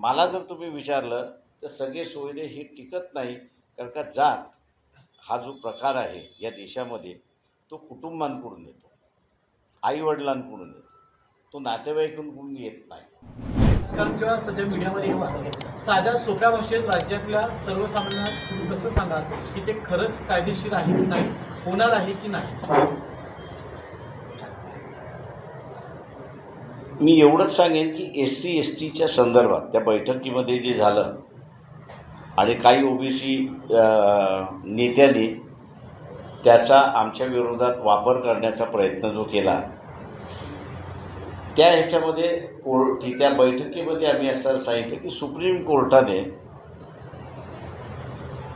मला जर तुम्ही विचारलं तर सगळे सोयरे हे टिकत नाही कारण का जात हा जो प्रकार आहे या देशामध्ये तो कुटुंबांकडून येतो. आईवडिलांकडून येतो. तो नातेवाईकांकडून येत नाही. राजकारण किंवा सध्या मीडियामध्ये हे वाटत साध्या सोप्या भाषेत राज्यातल्या सर्वसामान्यांना कसं सांगाल की ते खरंच कायदेशीर आहे की नाही होणार आहे की नाही? मी एवढंच सांगेन की एस सी एस टीच्या संदर्भात त्या बैठकीमध्ये जे झालं आणि काही ओबीसी नेत्यांनी त्याचा आमच्या विरोधात वापर करण्याचा प्रयत्न जो केला त्या ह्याच्यामध्ये कोर्ट त्या बैठकीमध्ये आम्ही असं सांगितलं की सुप्रीम कोर्टाने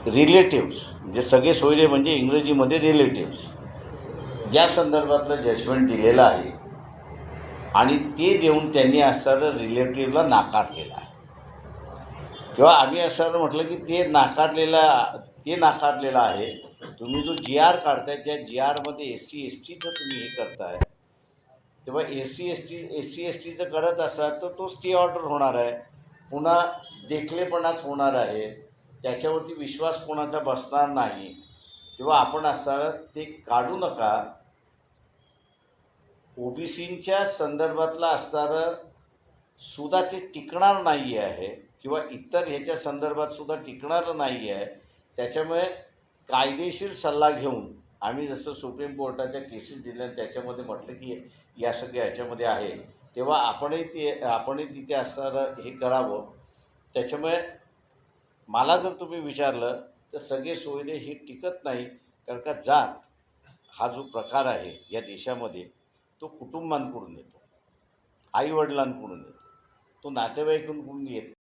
रिलेटिव्स म्हणजे सगळे सोयरे म्हणजे इंग्रजीमध्ये रिलेटिव्स या संदर्भातलं जजमेंट दिलेलं आहे आणि ते देऊन त्यांनी असं रिलेटिव्हला नाकारलेला आहे. किंवा आम्ही असं म्हटलं की ते नाकारलेला ते नाकारलेलं आहे. तुम्ही जो जी आर काढताय त्या जी आरमध्ये एस सी एस टीचं तुम्ही हे करताय. तेव्हा S C S T S C S टीचं करत असाल तर तो स्टे ऑर्डर होणार आहे. पुन्हा देखलेपणाच होणार आहे. त्याच्यावरती विश्वास कोणाचा बसणार नाही. तेव्हा आपण असं ते काढू नका. ओबीसींच्या संदर्भातलं असणारं सुद्धा ते टिकणार नाही आहे किंवा इतर ह्याच्या संदर्भात सुद्धा टिकणारं नाही आहे त्याच्यामुळे कायदेशीर सल्ला घेऊन आम्ही जसं सुप्रीम कोर्टाच्या केसेस दिल्या त्याच्यामध्ये म्हटलं की या सगळ्या ह्याच्यामध्ये आहे. तेव्हा आपणही ते आपणही तिथे असणारं हे करावं. त्याच्यामुळे मला जर तुम्ही विचारलं तर सगळे सोयीने हे टिकत नाही कारण का जात हा जो प्रकार आहे या देशामध्ये तो कुटुंबांकडून येतो आईवडिलांकडून येतो. तो नातेवाईकांकडून येत